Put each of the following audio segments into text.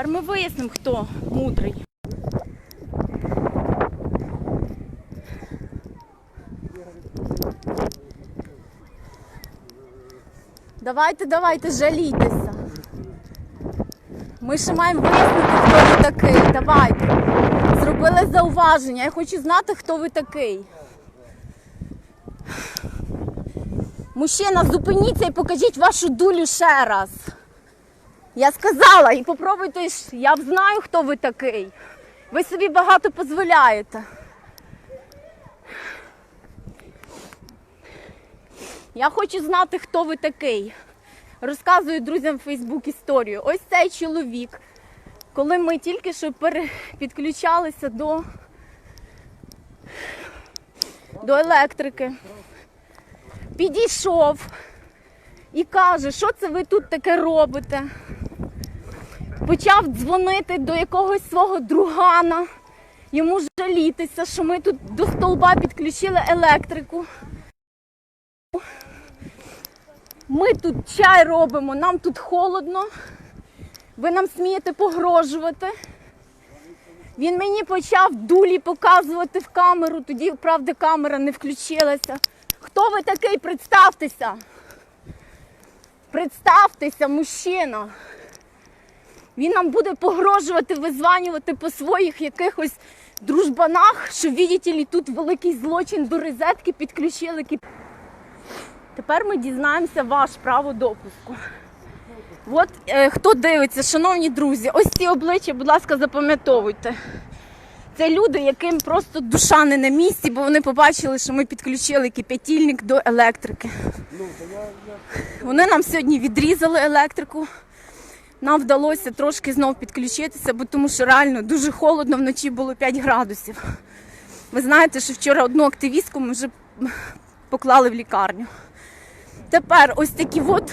Тепер ми вияснимо, хто мудрий. Давайте, давайте, жалійтеся. Ми ще маємо вияснити, хто ви такий. Давайте. Зробили зауваження. Я хочу знати, хто ви такий. Мужчина, зупиніться і покажіть вашу дулю ще раз. Я сказала, і попробуйте, я знаю, хто ви такий. Ви собі багато дозволяєте. Я хочу знати, хто ви такий. Розказую друзям в Фейсбук історію. Ось цей чоловік, коли ми тільки що підключалися до, до електрики, підійшов і каже, що це ви тут таке робите. Почав дзвонити до якогось свого другана, йому жалітися, що ми тут до столба підключили електрику. Ми тут чай робимо, нам тут холодно. Ви нам смієте погрожувати. Він мені почав дулі показувати в камеру, тоді, правда, камера не включилася. Хто ви такий? Представтеся. Представтеся, мужчина. Він нам буде погрожувати, визванювати по своїх якихось дружбанах, що, видите тут великий злочин до розетки підключили. Тепер ми дізнаємося ваш право допуску. От е, хто дивиться, шановні друзі, ось ці обличчя, будь ласка, запам'ятовуйте. Це люди, яким просто душа не на місці, бо вони побачили, що ми підключили кип'ятильник до електрики. Вони нам сьогодні відрізали електрику. Нам вдалося трошки знов підключитися, бо тому що реально дуже холодно, вночі було 5 градусів. Ви знаєте, що вчора одну активістку ми вже поклали в лікарню. Тепер ось такі от,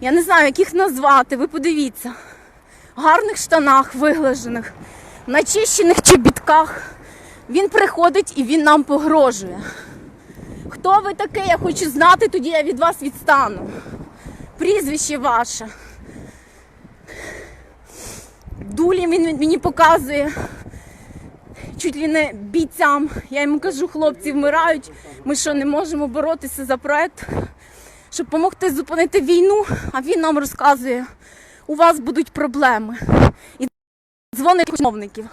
я не знаю, як їх назвати, ви подивіться. В гарних штанах виглажених, в начищених чобітках. Він приходить і він нам погрожує. Хто ви такий? Я хочу знати, тоді я від вас відстану. Прізвище ваше. Дулі він мені показує. Чуть ли не бійцям. Я йому кажу, хлопці вмирають. Ми що, не можемо боротися за проект, щоб допомогти зупинити війну, а він нам розказує, у вас будуть проблеми. Дзвонить чиновників.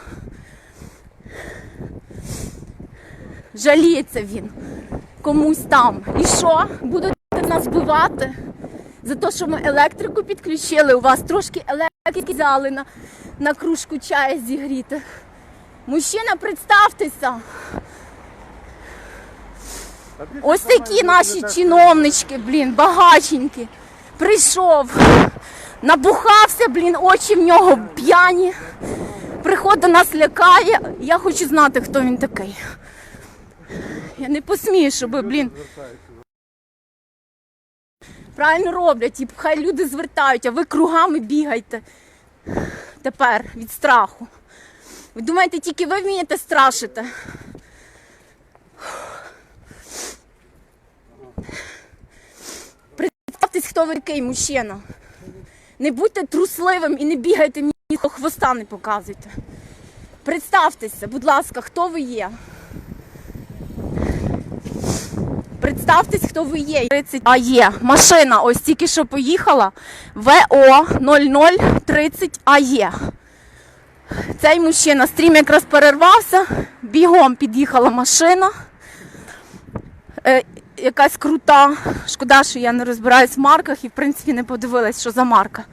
Жаліється він комусь там. І що? Будуть нас вбивати? За те, що ми електрику підключили, у вас трошки електрики взяли на, на кружку чаю зігріти. Мужчина, представтеся. Ось такі наші чиновнички, блін, багаченькі. Прийшов, набухався, блін, очі в нього п'яні. Приходить нас лякає. Я хочу знати, хто він такий. Я не посмію, щоб, блін. Правильно роблять, і хай люди звертають, а ви кругами бігайте тепер від страху. Ви думаєте, тільки ви вмієте страшити? Представтесь, хто ви такий мужчина. Не будьте трусливим і не бігайте мені, хвоста не показуйте. Представтеся, будь ласка, хто ви є. Представтесь, хто ви є. 30 А є. Машина ось тільки що поїхала. ВО 0030 АЕ. Цей мужчина стрім якраз перервався, бігом під'їхала машина. Е, якась крута. Шкода, що я не розбираюсь в марках і в принципі не подивилась, що за марка.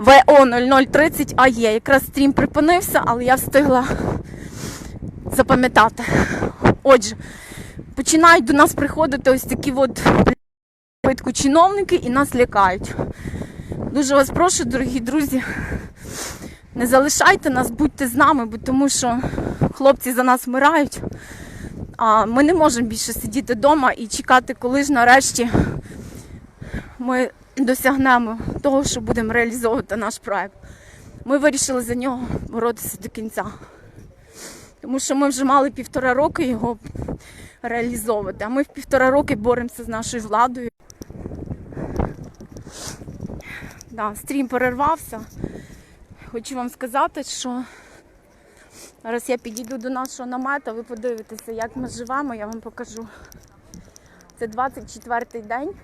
ВО 0030 АЕ. Якраз стрім припинився, але я встигла запам'ятати. Отже, починають до нас приходити ось такі от питку чиновники і нас лякають. Дуже вас прошу, дорогі друзі, не залишайте нас, будьте з нами, бо тому що хлопці за нас вмирають. А ми не можемо більше сидіти вдома і чекати, коли ж нарешті ми досягнемо того, що будемо реалізовувати наш проект. Ми вирішили за нього боротися до кінця. Тому що ми вже мали півтора роки його реалізовувати, а ми в півтора роки боремося з нашою владою. Да, стрім перервався. Хочу вам сказати, що зараз я підійду до нашого намета, ви подивитеся, як ми живемо, я вам покажу. Це 24-й день.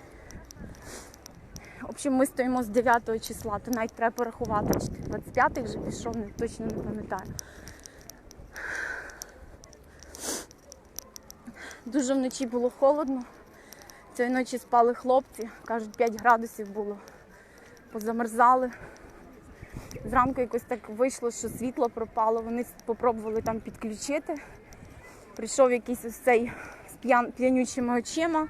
Общем, ми стоїмо з 9 числа, то навіть треба порахувати, чи 25-й вже пішов, не, точно не пам'ятаю. Дуже вночі було холодно. Цієї ночі спали хлопці, кажуть, 5 градусів було. Позамерзали. Зранку якось так вийшло, що світло пропало. Вони спробували там підключити. Прийшов якийсь ось цей з п'ян- п'янючими очима.